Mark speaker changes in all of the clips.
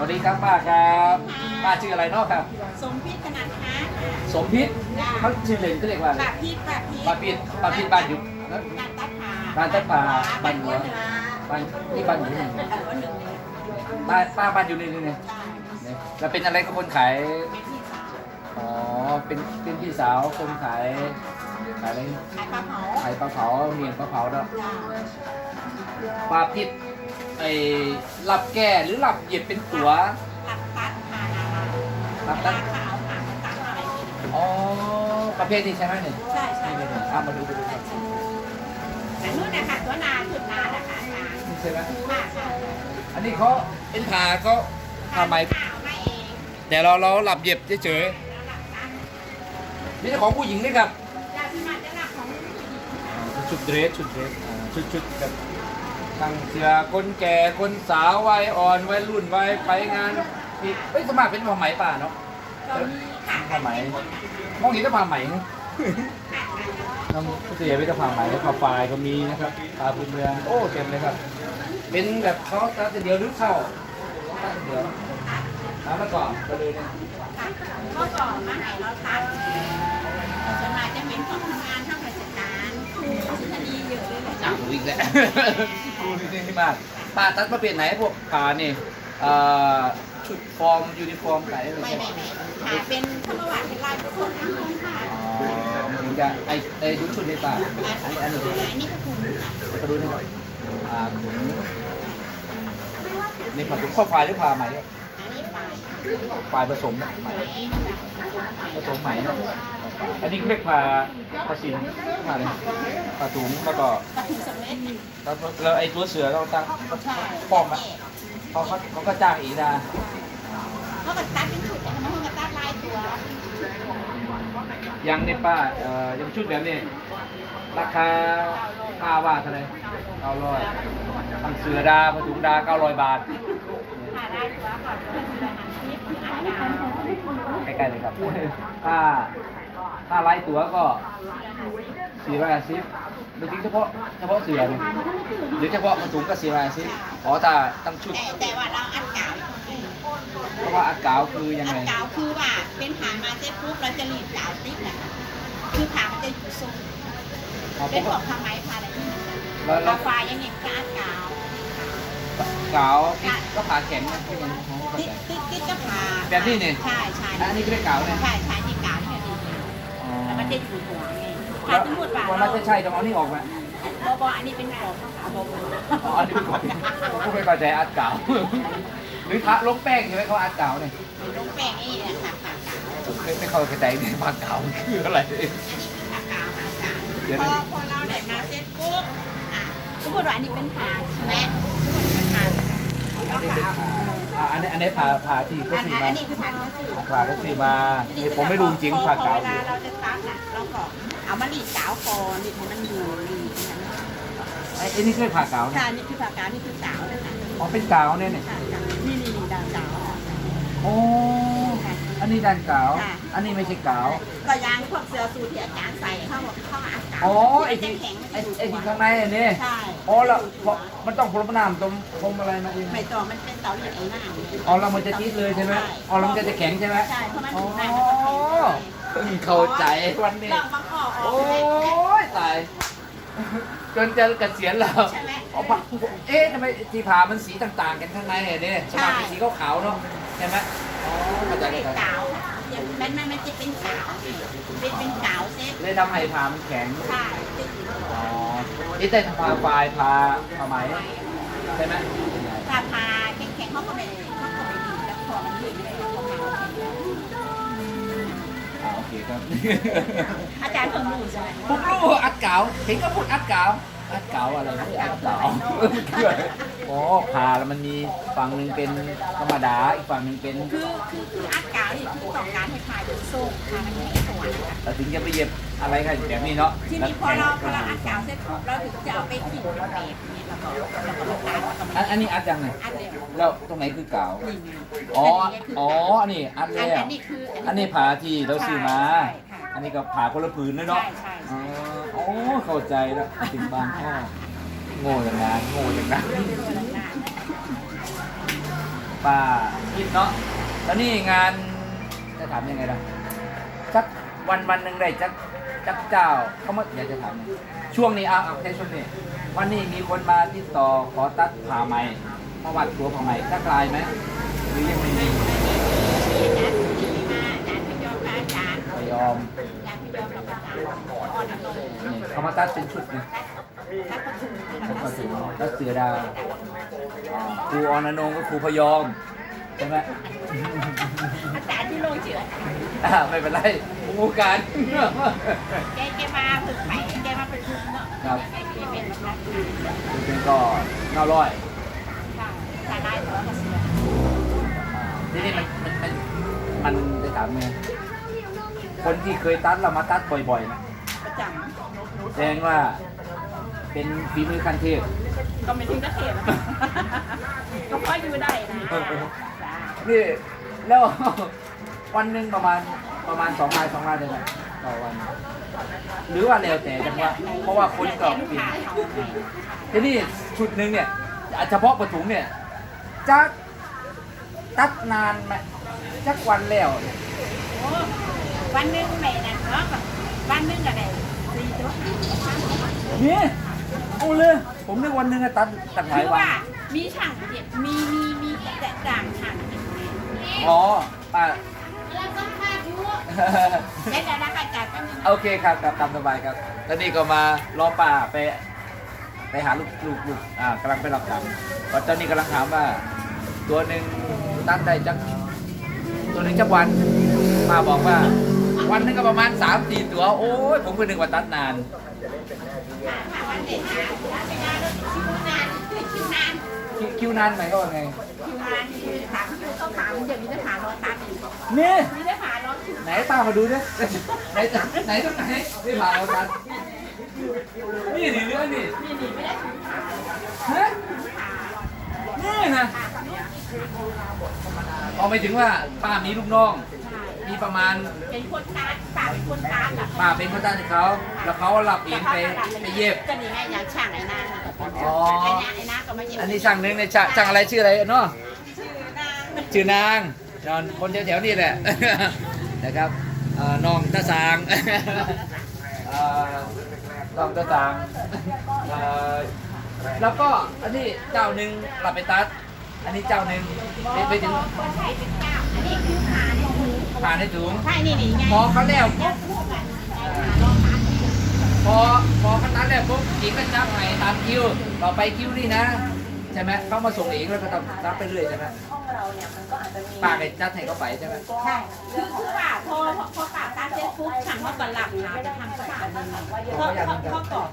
Speaker 1: วัสดีครับป้าครับป้าชื่ออะไรเนาะครับ
Speaker 2: สมพิษขนาดค้า
Speaker 1: สมพิษเขาชื่อเล่นก็เรียกว่าอะไร
Speaker 2: ปาพิษปาพิษ
Speaker 1: ป้าพิษป้าพิษบ้านอยู่
Speaker 2: บ้านตัดผา
Speaker 1: บ้านตัดผาบ้านหัวบ้านนี่บ้านอยู่นี่บ้านป้าบ้านอยู่นี่นี่นี่นี่แล้วเป็นอะไรกับคนขายอ๋อเป็นเป็นพี่สาวคนขายขายอะไร
Speaker 2: ขายปลาเผา
Speaker 1: ขายปลาเผาเมียนปลาเผาเนาะ
Speaker 2: จ้า
Speaker 1: ปลาพิษ ไอ้รับแก้หรือรับเหยียบเป็นตัว
Speaker 2: ตัดตัดผ่านา
Speaker 1: รับตัด
Speaker 2: ขาวผ่าตัดอะไร
Speaker 1: อ๋อประเภทนี้ใช่ไหมเนี่ย
Speaker 2: ใช่ใช่
Speaker 1: นี่นี่เอามาดูไปดู
Speaker 2: แต่นู่นนะคะตัวนาขึ้นนานะคะนา
Speaker 1: นี่ใช่ไหม
Speaker 2: ค่ะค่ะ
Speaker 1: อันนี้เขาเป็นผ่าเขาผ่าไหม
Speaker 2: ขาวไม่เอง
Speaker 1: แต่เราเราหลับเหยียบเฉย
Speaker 2: แล้วหลักตัด
Speaker 1: ๆนี่ของผู้หญิงนี่ครับ
Speaker 2: ยาที่มาจะหลักของผู้หญิง
Speaker 1: ชุดเดรสชุดเดรสอ่าชุดชุดแบบ ทั้งเสือคนแก่คนสาววัยอ่อนวัยรุ่นวัยไปงานอีกเอ้ยสวนมัครเป็นผ้าไหมป่าเนาะ
Speaker 2: เรามีค่ะ
Speaker 1: ผ้าไหมมองเห็นแต่ผ้าไหมนะน้องผู้เสียเป็นแต่ผ้าไหมผ้าปลายก็มีนะครับผ้าพื้นเมืองโอ้เต็มเลยครับ เป็นแบบเขาตัดแต่เดียวหรือเข้าตัดแต่เดียวแล้วมาก่อนก็เลยเนี่ย
Speaker 2: ค่ะก็ก่อนมาให้เราตัดส่วนมากจะเป็นของทำงานทำราชการสิคดีเยอะเลย นะ
Speaker 1: อ้าววิ่งแล้วดูนี่มากป้าตัดมาเปลี่ยนไหนพวกผ้านี่เอ่อชุดฟอร์มยูนิฟอร์มไหนเลย
Speaker 2: ไม่ไม่ไม่ค่ะเป็นธรรมวัตเป็นลายทุกคนทั้งคนค่ะ
Speaker 1: อ๋อถึงจะไอไอดูชุดในป่าอันนี้อันนี้
Speaker 2: อันนี้ก็คุณค่ะ
Speaker 1: ก็ดูนี่ก่อนอ่าถุงนี่ผ่าถุงข้อควายหรือผ่าไหม
Speaker 2: อันนี้ปลาย
Speaker 1: ควายผสมไหมผสมไหมเนาะ อันนี้เรียกผ่าผ่าสินผ่าอะไรผ่าถุงแล้วก็แล้วแล้วไอ้ตัวเสือเราตั้งป้อมอะเขาเขาเขาก็จ้างอีกนะ
Speaker 2: เขาก็ตัดเป็นชุดแต่เขาก็ตัดลายตัว
Speaker 1: ยังในป้าเอ่อยังชุดแบบนี้ราคาป้าว่าเท่าไหร่เก้าร้อยทำเสือดาผถุงดาเก้าร้อยบาท
Speaker 2: ค่ะลายตัวก่อนเพื่อดา
Speaker 1: ใกล้ๆเลยครับถ้า ถ้าไล่ตัวก็สี่ร้อยสิบหรือเฉพาะเฉพาะเสือเนี่ยหรือเฉพาะผถุงก็สี่ร้อยสิบอ๋อถ้าตั้งชุด
Speaker 2: แต่แต่ว่าเราอัดกาว
Speaker 1: เพราะว่าอากาวคือยัง
Speaker 2: อั
Speaker 1: ไง
Speaker 2: ดกาวคือว่าเป็นผ่ามาเสร็จปุ๊บเราจะรีดกาวติ๊กนะคะคือผ่ามันจะอยู่ทรง
Speaker 1: อ๋อ
Speaker 2: เป็น
Speaker 1: ป
Speaker 2: ข
Speaker 1: ก
Speaker 2: องผ้าไหมผ้าอะไรที่มัน
Speaker 1: แล้วแล้
Speaker 2: กาววฟ้ายังไงก็อัดกาว
Speaker 1: กาวก็ผ่าแข็งนะไม่ยังเข้า
Speaker 2: ติ๊
Speaker 1: ใจ
Speaker 2: กติ๊กติ๊กก็ผ่า
Speaker 1: แบบนี้นี่
Speaker 2: ใช่ใช่
Speaker 1: อันนี้ก็เรียกกาวเนี่ย
Speaker 2: ใช่ใช่ จะอยู่หัวไง
Speaker 1: แล้
Speaker 2: ถ้าวสมมติว่า
Speaker 1: วัน
Speaker 2: เรา
Speaker 1: นั้นจะใช่ต้องเอานี่ออกไหม
Speaker 2: บอบออันนี้เป็นของขาวบอบ
Speaker 1: อ๋ออันนี้เป็นก่อนผมก็ไม่เข้าใจอัดกาวหรือทาลงแป้งใช่ไหมเขาอัดกาวเนี่ย
Speaker 2: ลงแป้งนี่แหละค่ะค่ะ
Speaker 1: ผมไม่ไม่เข้าใจในปากกาวมันคืออะไร
Speaker 2: อันนี้คือผักกาวผักกาว
Speaker 1: เดี๋ยว
Speaker 2: พ
Speaker 1: นะ
Speaker 2: อพอเราได้มาเสร็จปุ๊บอะสมมติว่าอันนี้เป็นผักใช่ไหมเป็นผัก ก็ขาว
Speaker 1: อ่าอันนี้อันนี้ผ่าผ่าที่ก็
Speaker 2: อัน
Speaker 1: ซื้อ
Speaker 2: อัน
Speaker 1: มา
Speaker 2: นี้คือผักก็คือ
Speaker 1: ผ่าก็ซื้อมาเนี่ยผมไม่รู้จริงผ่ากาว
Speaker 2: เวลาเราจะตัดน่ะเราก็เอามารีดกาวก่อนรีดให้มันอยู่รีดให้มัน
Speaker 1: ไอ้ไอ้นี่คือผ่ากาวเนี่ย
Speaker 2: ค่ะนี่คือผักกาวนี่คือกาวนะคะ
Speaker 1: อ๋อเป็นกาวเนี่ยเนี่ย
Speaker 2: ค่ะค่ะนี่นี่นี่ดาวกาวค่ะ
Speaker 1: โอ้อั นนี้ด้านกาว
Speaker 2: ค่ะ
Speaker 1: อันนี้ไม่ใช่กาว
Speaker 2: ก็ยางพวกเสื้อสูทที่อาจารย์ใส่เข้าบอกเข้าอากาศ
Speaker 1: อ๋อไอ้
Speaker 2: ที่
Speaker 1: ที่
Speaker 2: แข็ง
Speaker 1: ไอ้
Speaker 2: มันจะ
Speaker 1: ไอ้
Speaker 2: อยู่
Speaker 1: ที่
Speaker 2: หัว
Speaker 1: ข้างในอันนี้
Speaker 2: ใช่
Speaker 1: อ๋อแล้วเพราะมันต้องพรมน้ำตรงพรมอะไรมาเอง
Speaker 2: ไม่ต่อมันเป็นเตารีดไอ้หน้า
Speaker 1: อ๋อแล้วมันจะทิศเลยใช่ไหมอ๋อแล้วมันจะแข็งใช่ไหม
Speaker 2: ใช่เพราะมัน
Speaker 1: อ๋อ
Speaker 2: ถึงได้มันก็แข็ง
Speaker 1: เพิ่งเข้าใจวันนี้
Speaker 2: ลองบางออกอ
Speaker 1: โอ้
Speaker 2: อก
Speaker 1: ยตายจนจะเกษียณแล้ว
Speaker 2: ใช่ไหม
Speaker 1: เอาผ้าเอ๊ะทำไมที่ผ่ามันสีต่าง ๆ กันข้างในเนี่ยสมัครเป็นสีขาวๆเนาะใช่ไหม อ๋อเข้าใจ
Speaker 2: เป็น
Speaker 1: เข้าใจ
Speaker 2: กาวมันมันมันจะเป็นกาวเป็นเป็นกาวเซ็ต
Speaker 1: เลยทำให้ผ่ามันแข็ง
Speaker 2: ใช่ติดอยู่
Speaker 1: อ๋อ นี่แต่ผ่าปลายผ่าผ้าไหมใช่ไหม
Speaker 2: ถ้าพาแข็งๆเขาก็ไม่เขาก็ไม่ดีแล้วพอมันยืดไม่ได้เขาพา
Speaker 1: อ่าโอเคครับ
Speaker 2: อาจารย์เพิ่งรู้ใช่ไหม
Speaker 1: ผมรู้อัดเก๋าเห็นก็พูดอัดเก๋า อัดเก๋าอะไรไม่อัดเก๋าคืออะไรอ๋อผ่าแล้วมันมีฝั่งหนึ่งเป็นธรรมดาอีกฝั่งหนึ่งเป็น
Speaker 2: คือคือคืออัดกาวนี่คือต้องการให้พายเป็นโซ่พามันให้สว่าง
Speaker 1: เราถึงจะไปเย็บอะไรกันแบบนี้เนาะ
Speaker 2: ทีนี้พอเราพอเราอัดกาวเสร็จปุ๊บเราถึงจะเอาไปขีดเป็นแบบนี้แล้วก็แล้วก็มาตัดแล้วก็
Speaker 1: อั
Speaker 2: มาน
Speaker 1: อันนี้อัดยังไง
Speaker 2: อัดเลย
Speaker 1: แล้วตรงไหนคือกาว
Speaker 2: นี่ไง
Speaker 1: อ๋อ
Speaker 2: อันนี้คือ
Speaker 1: อ๋ออันนี้อัด
Speaker 2: อัน
Speaker 1: แล้ว
Speaker 2: อันนี้คือ
Speaker 1: อั
Speaker 2: อั
Speaker 1: นนี้ผ่าที่เราซื้อมา
Speaker 2: ใช่ค่ะ
Speaker 1: อันนี้ก็ผ่าคนละผืนเลยเนาะ
Speaker 2: ใช่ใช่
Speaker 1: โอ้เข้าใจแล้วถึงบางข้อโง่จังนะโง่จังนะป้าคิดเนาะแล้วนี่งานจะถามยังไงล่ะจักวันวันหนึ่งได้จักจักเจ้าเขามาอยากจะถามช่วงนี้อะเอาแค่ช่วงนี้ วันนี้มีคนมาติดต่อขอตัดผ่าไหมมาวัดตัวผ่าไหมจักลายไหมหรือยังไม่มี
Speaker 2: อาจารย์ที่มาอาจารย์พยอมอาจารย์
Speaker 1: ไม่ยอม เขามาตัดเป็นชุดนะ
Speaker 2: ถ้าประชุม
Speaker 1: ผมก็ถึงตัดเสือดาวอ่าครูออนอนงก็ครูพยอมใช่ไหม
Speaker 2: อาจารย์ที่ลงเชือ
Speaker 1: อ่าไม่เป็นไรผมรู้การ
Speaker 2: แกแกมาฝึกใหม่แกมาประชุมเนาะ
Speaker 1: ครับ
Speaker 2: แกเป็นนักดนตรี
Speaker 1: เป็นก็เก้าร้อย
Speaker 2: ค่ะถ้าได้ตัวก็เสือ
Speaker 1: ที่นี่มันมันมันมันจะถามไง คนที่เคยตัดเรามาตัดบ่อยๆนะ
Speaker 2: ประจ
Speaker 1: แสดงว่าเป็นฝีมือขั้นเทพำ
Speaker 2: ก็ไม่ถึงกับเทพก็พออยู่ได้นะจ้า
Speaker 1: นี่แล้ว วันหนึ่งประมาณประมาณสองลายสองลายเลยนะต่อวัน หรือว่าแล้วแต่จังหวะเพราะว่าคนก็เปลี่ยนทีนี่ชุดหนึ่งเนี่ย เฉพาะปถุงเนี่ยจะตัดนานไหมจักวันแล้วเนี่ย
Speaker 2: โอ้ วันหนึงไม่นั่นเนาะวันหนึงก็ได้สี่ตัว
Speaker 1: นี่เอาเลย ผมนึกวันหนึ่งอะตัดตัดหลา
Speaker 2: คื
Speaker 1: ย
Speaker 2: อ
Speaker 1: วัน
Speaker 2: ว่ามีช่างเจ็บมีมีมีแต่จ่างช่างเจ็บ
Speaker 1: อ๋อป้า
Speaker 2: แล้วก็พายุเดี๋ยวนะอาจารย์ก็มี
Speaker 1: โอเคครับครับตามสบายครับ แล้วนี่ก็มารอป่าไป ไปหาลูกลูกลูกอ่ากำลังไปรับตังค์เพรานนี้กำลังถามว่า ตัวหนึ่งตัดได้จัก ตัวหนึ่งจักวันป้าบอกว่า วันหนึงก็ประมาณ 3 4 ตัว โอ้ย ผมก็นึกว่าตัดนาน
Speaker 2: วันเด็กนะไม่ได้แล้วคิวนานคิวนาน
Speaker 1: คิวคิวนานไหมก็ว่าไง
Speaker 2: คิวนานคือถามเขาถามเดี๋ยวมีจะถามรอตัดอีก
Speaker 1: นี่
Speaker 2: มีจะถามรอคิว
Speaker 1: ไหนป้ามาดูดิไหนจะไหนตรงไหนไม่ผ่านเราตัดนี่นี่เรื่องนี่
Speaker 2: นี่นี่ไม่ได้ถาม
Speaker 1: ฮะนี่นะเอาไปถึงว่าป้ามีลูกน้อง ประมาณ
Speaker 2: เป็นคนตาป่าเป็นคนตาแบบ
Speaker 1: ป้าเป็นคนตั้งให้เขา แล้วเขาหลับเองไปไปเย็บ
Speaker 2: ก็นี่ไงอย่างช่างไอ้นาง
Speaker 1: อ๋อ
Speaker 2: ไอ้นางไอ้นางก็มาเย็บ
Speaker 1: อันนี้ช่างหนึงเนี่ยช่างช่างอะไรชื่ออะไรเนาะ
Speaker 2: ชื่อนาง
Speaker 1: ชื่อนางนอนคนแถวๆนี่แหละนะครับเอ่อน้องตาสางเอ่อน้องตาสางเอ่อแล้วก็อันนี้เจ้าหนึ่งหลับไปตัด อันนี้เจ้าหนึ่งไปไปถึง
Speaker 2: คนไทยเป็นเจ้าอันนี้คือขาในหู
Speaker 1: ผ่านในถุง
Speaker 2: ใช่นี่นี่ไง
Speaker 1: พอเขาแล้ว
Speaker 2: แล้
Speaker 1: ปุ๊
Speaker 2: ว
Speaker 1: บ
Speaker 2: พวกอะขาลองตัด
Speaker 1: พอพอเขาตัดแล้วปุ๊บอีกก็จับใหม่ตามคิว ต่อไปคิวนี่นะใช่ไหมเขามาส่งเองแล้วก็ต้องตัดไปเรื่อยใช่ไหม
Speaker 2: ห้องเราเนี่ยมันก็อาจจะมี
Speaker 1: ป้าไปจัดให้เขาไปใช่ไหม
Speaker 2: ใช่คือคือว่าพอพอพอปากตาเสร็จปุ๊บฉันว่าก็หลับหาไปทำสถานหนึ่งเพราะเพราะเพราะก่อน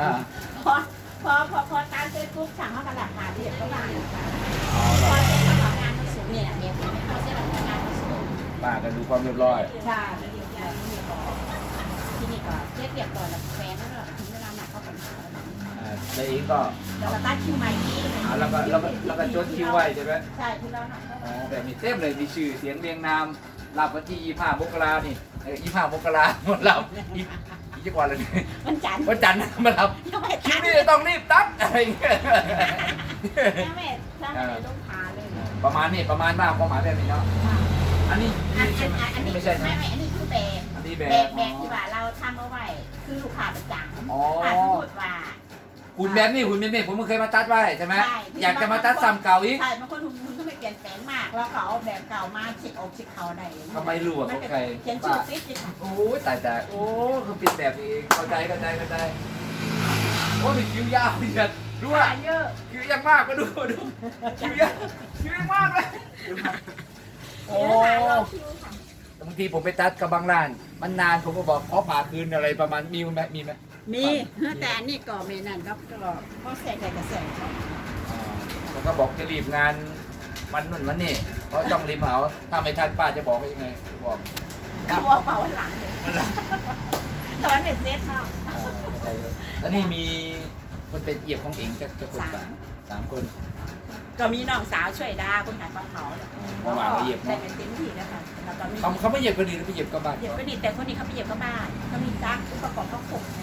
Speaker 1: อ่า
Speaker 2: พอพอพอพอตาเสร็จปุ๊บฉันว่าก็หลับหาเรียบก็มาพอเสร็จแล้วทำงานมาสูงเนี่ย
Speaker 1: ป้าก็ดูความเรียบร้อย
Speaker 2: ใช่แล้วที่นี่ก็ที่นี่ก็เรียบเรียบก่อนแล้วแฟนแล้วก็ถึงเวลาหนักก็ปัญหา
Speaker 1: อ่าแล้วเองก็
Speaker 2: แล้วก็ตัดคิวใหม่ที่
Speaker 1: อ่าแล้วก็แล้วก็แล้วก็จดคิวไว้ใช่ไหม
Speaker 2: ใช่ที่เราหนัก
Speaker 1: อ๋อแบบมีเต็มเลยมีชื่อเสียงเรียงนามรับวันที่25มกรานี่เออ25มกราหมดรับอีกอีกจักวันเลย
Speaker 2: วันจันทร์
Speaker 1: วันจันทร์มารับ
Speaker 2: ยังไม่
Speaker 1: คิ
Speaker 2: ทั
Speaker 1: วนนี่ต้องรีบตัดอะไรอย่างเงี้ย
Speaker 2: ยังไม่ยังไม่ได้ต้องพาเลย
Speaker 1: ประมาณนี้ประมาณว่าความหมายแบบนี้เนาะ อันนี้
Speaker 2: อัน
Speaker 1: ใช่ไหม
Speaker 2: อันนี้
Speaker 1: ไม่ใช่
Speaker 2: ไม่
Speaker 1: นะ
Speaker 2: ไม่อันนี้คือแบบ
Speaker 1: อันนี้แบ
Speaker 2: แบบบแบบที่ว่าเราทำเอาไว้คือลูกค้าประจำ
Speaker 1: อ๋อ
Speaker 2: ถ้าสมมติว่า
Speaker 1: หุ่นแบบนี้หุ่นแบบนี้ผมก็เคยมาตัดไว้ใช่ไหม
Speaker 2: ใช่
Speaker 1: อยากจะมาตัดซ้ำเก่าอีก
Speaker 2: ใช่บางคนหุ่นหุ่นก็ไม่เปลี่ยนแปลงมาก แล้วเขาเอาแบบเก่ามาชิดอกชิดเขาได้
Speaker 1: ทำไมรู้ว่าของใคร
Speaker 2: เขียนชื่
Speaker 1: ป้า
Speaker 2: อซิสิค่ะ
Speaker 1: โอ้ยตายตายโอ้คือปิดแบบนี้เองเข้าใจเข้าใจเข้าใจโอ้ยคิวยาวเกินรู้ว่า
Speaker 2: เยอะ
Speaker 1: คิวยากมากก็ดูดูคิวยากคิวยากมากเลย โอ้
Speaker 2: เยอะค่ะเราคิวค่ะ
Speaker 1: บางทีผมไปตัดกับบางร้าน มันนานผมก็บอกขอผ่าคืนอะไรประมาณมีไหมมีไหม
Speaker 2: มีแต่อันนี่ก็ไม่นั่นครับก็ก็ใส่ใจกระแสครับ
Speaker 1: อ่าผมก็บอกจะรีบงานวันนู่นวันนี้เพราะต้องรีบเอาถ้าไม่ทันป้าจะบอกว่ายังไงบอก
Speaker 2: ก็เอาเป่าหลังเลยตอนเป็นเซ็ตเนาะ
Speaker 1: อ่าเข้าใจเลยแล้วนี่มีคนเป็นเอียบของเองจะจะคนสามสามคน
Speaker 2: ก็มีน้องสาวช่วยดาคนขายปลาเผาได้เป็นเต็มที่นะคะแล้วก็มี
Speaker 1: เขาเขาไม่เหยียบก็ดีหรือไม่เหยียบก็บ้าน
Speaker 2: เหยียบก็ดีแต่คนนี้เขาไปเหยียบก็บ้านเขามีจักอุปกรณ์เขาขบไง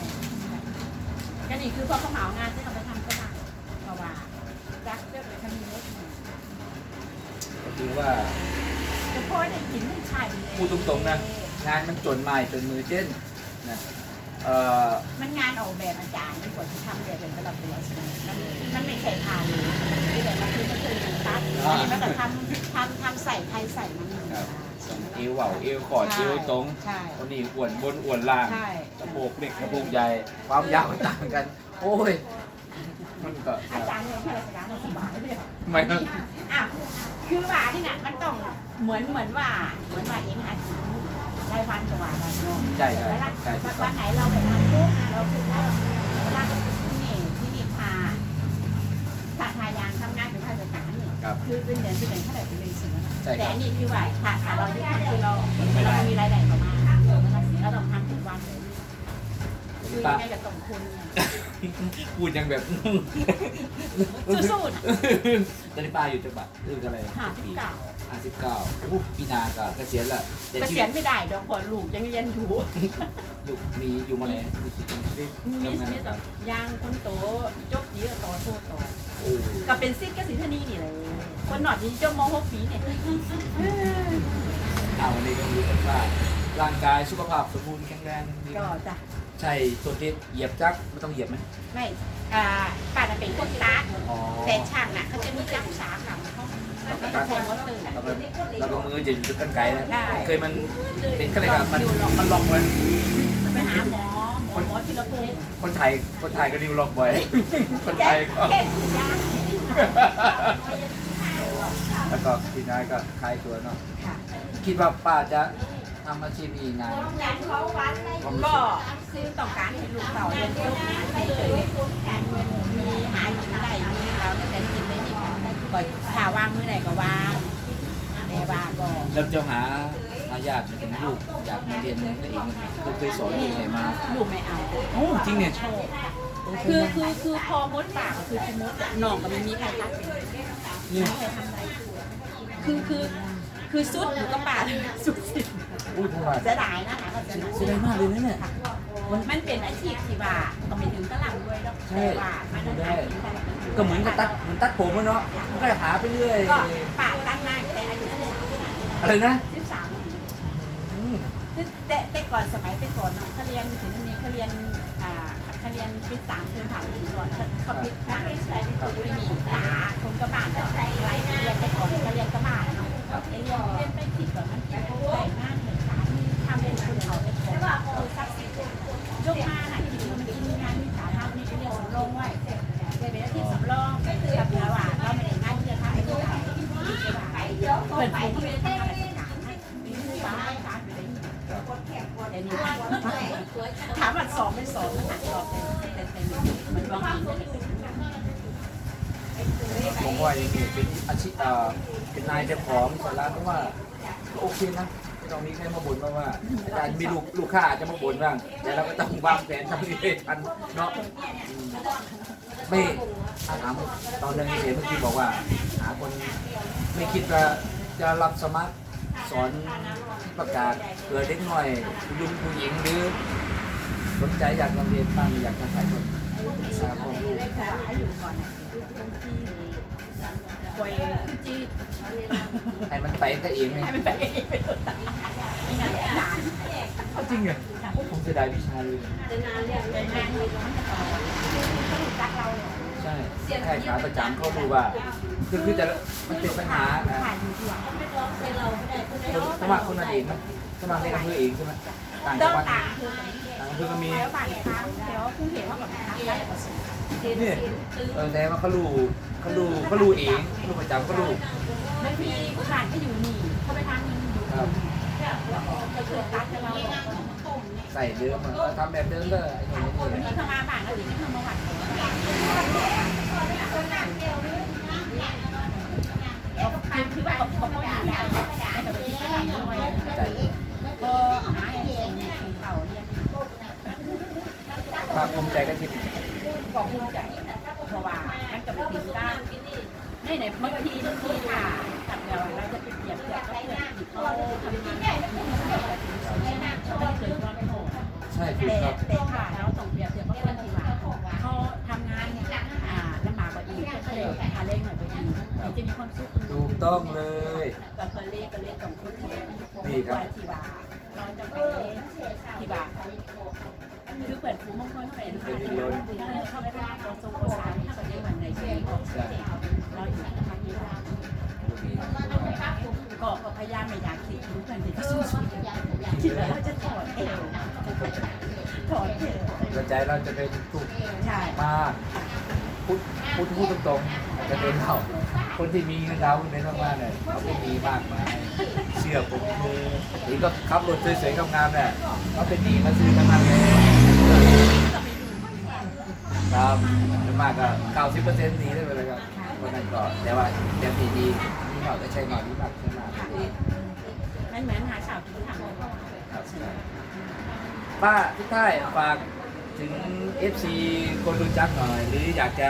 Speaker 2: ก็นี่คือพอเขาเหมางานที่เขาไปทำก็บ้านเพราะว่าจักเรื่องเลยเขามีรถ
Speaker 1: ถือว่า
Speaker 2: จะพ่อได้กินไม่ใช่
Speaker 1: พูดตรงๆนะ งานมันจนไม้จนมือเช่นนะ เอ่อ
Speaker 2: มันงานออกแบบอาจารย์ที่กว่าที่ทำแบบเป็นระดับตัวใช่ไหมมันมันไม่ใช่ทานเลยที่แบบมันคือมันคือหนึ่งตัดอันนี้มันก็ทำทำทำใส่ไทยใส่มัน
Speaker 1: ครับเอวเหว่าเอวขอดเอวตรง
Speaker 2: ใช่
Speaker 1: คนนี้อ้วนบนอ้วนล่าง
Speaker 2: ใช่
Speaker 1: สะโพกเล็กสะโพกใหญ่ความยาวต่างกัน โอ้ยมันก็
Speaker 2: อาจารย์เนี่ยข้าราชการมันสบายเลย
Speaker 1: ไม่ต้อง
Speaker 2: อะคือว่าที่น่ะมันต้องเหมือนเหมือนว่าเหมือนว่าเองอาชีพรายวันกับว่าวันเนาะ
Speaker 1: ใช่ใช่
Speaker 2: แล้ว
Speaker 1: ใช่ถูกต้
Speaker 2: วั
Speaker 1: อง
Speaker 2: นไหนเราไปทำปุ๊บเราคือว่าเวลาที่นี่ที่นี่พาสาธายางทำงานเป็นข้าราชการเนี่ย
Speaker 1: ครับ
Speaker 2: คือเป็นเดือนที่เป็นเท่าไหร่เป็นเดือนสิบนะ
Speaker 1: ใช่ครับ
Speaker 2: แต่อันนี้คือว่าถ้าถ้าเราที่ทำคือเราเรามีรายได้ประมาณเราต้องทำทุกวันเลย คือยังไงกับสมคุณเนี่ย
Speaker 1: พูดยังแบบ
Speaker 2: สู้ๆนะ
Speaker 1: ตอนนี้ป้าอยู่จังหวัดเรื่องอะไร
Speaker 2: หาที่เก่า
Speaker 1: ห้าสิบเก้าอู้ปีนาก็เกษียณละแต่
Speaker 2: เก
Speaker 1: ชี
Speaker 2: ษี
Speaker 1: วิ
Speaker 2: ย
Speaker 1: ต
Speaker 2: ณไม่ได้ดอกพอลูกยังเรียนอยู่
Speaker 1: ลูกมีอยู่มาแล้วมีชีวิต
Speaker 2: มี
Speaker 1: ทำงาน
Speaker 2: มี
Speaker 1: กัน
Speaker 2: ยางคนโตจบดีก็ต่อโทษต่อ
Speaker 1: โอ้
Speaker 2: ก็เป็นซิกกสิทธานีนี่เลยคนหนอดนี่จบม .6 ปีเนี่ย
Speaker 1: เอาวันนี้ก็รู้กันว่าร่างกายสุขภาพสมบูรณ์แข็งแรงดี
Speaker 2: ก็จะ
Speaker 1: ใช่ตัวที่เหยียบจักรไม่ต้องเหยียบไหม
Speaker 2: ไม่อ่าป้าจะเป็นคนตาร์ท
Speaker 1: อ๋อ
Speaker 2: แต่ช่างน่ะเขาจะมีจักรสามหลังเขาเขาจะแทงมอเตอร์น่ะ
Speaker 1: แล้วก็แล้วก็มือจะอยู่กันไกลนะ
Speaker 2: ได้
Speaker 1: เคยมันเป็นก็เลยครับมันมันล็อกไว้
Speaker 2: ไปหาหมอหมอหมอทีละคน
Speaker 1: คนไทยคนไทยก็นิ้วล็อกไว้คนไทยก็
Speaker 2: แค่ยา
Speaker 1: แล้วก็ทีนายก็คลายตัวเนาะ
Speaker 2: ค่ะ
Speaker 1: คิดว่าป้าจะ ทำอาชีพนี้งาน
Speaker 2: ก็คือต้องการให้ลูกเต่าเรียนจบให้มีหากินได้มีเราตั้งแต่กินได้นี่ก็ถ้าวางมือไหนก็ว่างแต่ว่าก็
Speaker 1: แล้วจะหาทายาทเป็นลูกอยากมาเรียนตัวเองลูกเคยสอนลูกไหนมา
Speaker 2: ลูกไม่เอา
Speaker 1: โอ้จริงเนี่ย
Speaker 2: โชคคือคือคือพอมดปากคือคือมดนองก็ไม่มีใครตัดเป็น
Speaker 1: นี่
Speaker 2: คือคือคือสุดอยู่กับป่าสุดสิ
Speaker 1: อุ้ยทำไม
Speaker 2: เสียดายนะคะก็เสียดาย
Speaker 1: เสียดายมากเลยนะเนี่ย
Speaker 2: มันมันเป็นอาชีพที่ว่าก็ไม่ถึงกำลังด้วยแล้ว
Speaker 1: ใช่
Speaker 2: แต่ว่ามันหากินได้
Speaker 1: ก็เหมือนกับตัดเหมือนตัดผมอะเนาะมันก็หาไปเรื่อย
Speaker 2: ก็ป่าตั้งหน้าแต่อายุสิบสาม
Speaker 1: อะไรนะ
Speaker 2: สิบสาม
Speaker 1: อืม
Speaker 2: แต่แต่ก่อนสมัยแต่ก่อนเนาะเขาเรียนถึงนี้เขาเรียนอ่าเขาเรียนปีสามเทอมผ่านปีก่อนเขาเขาปิดทางใช้ไม่มีตาคนกระบาดอะไรเรียนไปก่อนเขาเรียนกระบาดเนาะเรียนเรียนไปผิดก่อนมันแต่งหน้า เปิดผมก็ไม่ทำรสักางมีผู้ฟ้าให้ฟ้าอยู่ในนี้แต่นี่ถามว่าสองเป็นสองมันหักรอบเป็นเป็นเป็นมือนร้องเพลง
Speaker 1: ผมว่าอย่างนี้เป็นอาชีพเป็นนายเจ้าของสาระเพราะว่าโอเคนะไม่ต้องมีใครมาบ่นเพราะว่าอาจารย์มีลูกลูกค้าอาจจะมาบ่นบ้างแต่เราก็ต้องวางแผนทำให้ทันเนาะไม่ถามตอนเรื่องเห็นเมื่อกี้บอกว่า หาคนไม่คิดว่า จะรับสมัครสอนประกาศเผื่อเด็กหน่อยผู้หญิงผู้หญิงหรือสนใจอยากเรียนบ้างอยากจะขายคนครับผม
Speaker 2: อยู่ก่อนนะป่วยคือจี
Speaker 1: ให้มันไปก็เองไง
Speaker 2: ให้มันไปไม่งั้นนาน
Speaker 1: จริงเหรอผมเสียดายวิชาเลย
Speaker 2: เป็นนานเรียนเป็นนานเลยมันจะต่อเขาถูกจักเรา
Speaker 1: ใช่แค่ขาประจำเขารู้ว่าคือคือจะมันเป็นปัญหาอะ
Speaker 2: ผ่านอยู่ที่ว่า
Speaker 1: คนส มัครคนนั้นเองไหมสมัครในอำเภอเองใช่ไหมต่างจังหวัด
Speaker 2: ต่างคือ
Speaker 1: ต่างอำเภอก็มี
Speaker 2: แล้วบ้านค้างเดี๋ยวคุณเห็นว่าแบบ
Speaker 1: นี่เออแต่ว่าเขารู้เขารู้เขารู้เองเขารู้ประจำเขารู้
Speaker 2: บางทีผ่านก็อยู่นี่เขาไปทางนี้อยู่
Speaker 1: ครับใส่เดิมอะทำแบบเดิมก็ไอ้นี่
Speaker 2: วัน
Speaker 1: นี่
Speaker 2: นี้เขามาบ้านแล้วถึงเขามาวัดคือว่าเขาเขาอยาได้แต่แบบนี้ก็ได้ด้วย
Speaker 1: ใจ
Speaker 2: ก็หาอย่างนี้เขาเรียน
Speaker 1: ภาคภูมิ ใจก็คิด
Speaker 2: ก็ภูมิใจเพราะว่ามันจะไปถึงด้านในในบางทีบางทีค่ะทำเราเราจะไปเปรียบเทียบกับเพื่อนที่เขาทำงานเขาไม่เคยว่าไม่โหด
Speaker 1: ใช่ถูก
Speaker 2: แต่
Speaker 1: ครับ
Speaker 2: แต่ค่ะเราต้องเปรียบเทียบกับเพื่อนที่ว่าเขาทำงานอ่าลำบากกว่าอีกก็เลยหาเร่งหน่อยกว่าอีกมันจะมีความสุข
Speaker 1: ถูกต้องเลย
Speaker 2: เกับเพื่อนเล่ก็เล่กับคุณที่
Speaker 1: นี่ครับ
Speaker 2: ที่บาเราจะไปที่บา คือเปิดฟูมงคลเป็นค่ะเข้าไปรับเราสูงสารถ้าเกิดวันไหนที่ออกเสียเราอยู่ทางนี้ก็พยายามไม่อยากคิดถึงเพื่อนที่สู้ชีวิตคิดแล้วจะถอดเอวถอดเอว
Speaker 1: กระใจเราจะเป็นทุกข์
Speaker 2: ใช่
Speaker 1: มากพูดพูดพูดตรงๆจะเป็นเราคนที่มีเงินดาวน์ในทั้งบ้านเนี่ยเขาก็มีมากมายเชื่อผมคือนี่ก็ขับรถสวยๆงามๆเนี่ยเขาเป็นหนี้มาซื้อทั้งนั้นเลย ครับส่วนมากก็เก้าสิบเปอร์เซ็นต์นี้ได้ไปเลยครับคนนั้นก็แต่ว่าเต็มที่ดีนี่หน่อยก็ใช่หน่อยนี่มากใช่มาก
Speaker 2: มันเหมือนหาสาวกินทาง
Speaker 1: ครับป้าทุกท่านฝากถึง FC คนรู้จักหน่อย หรืออยากจะ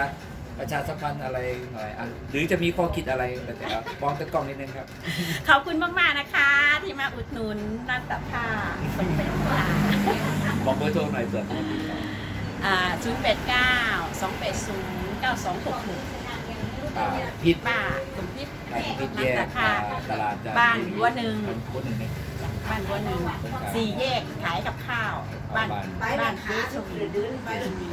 Speaker 1: ประชาสัมพันธ์อะไรหน่อยอะหรือจะมีข้อคิดอะไรแต่ละมองตะกล้องนิดนึงครับ
Speaker 2: ขอบคุณมาก ๆ นะคะ ที่มาอุดหนุนน้ำตับผ้าเป็นเป็นปลา
Speaker 1: บอกเบอร์โทรหน่อยเผื่อคนติดต่อ
Speaker 2: อ่าศูนย์แปดเก้าสองแปดศูนย์เก้าสองหกหนึ่ง
Speaker 1: อ่าพิษ
Speaker 2: ป้าสมพิษ
Speaker 1: นายพิษแยกอ่าตลาดจะ
Speaker 2: บ้านบัวหนึ่ง
Speaker 1: บัวหนึ่งเนี่ย
Speaker 2: บ้านบัวหนึ่งสี่แยกขายกับข้าว บ้านบ้านเจ๊ชวีบ้านชวี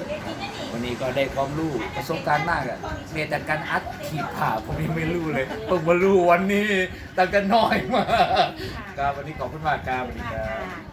Speaker 1: วันนี้ก็ได้ความรู้ประสบการณ์มากอะเมแต่การอัดขีดผ่าผมยังไม่รู้เลยเพิ่งมารู้วันนี้ตั้งแต่น้อยมากครับวันนี้ขอบคุณมากครับสวัสดี
Speaker 2: มาก
Speaker 1: ครับ
Speaker 2: ค่ะ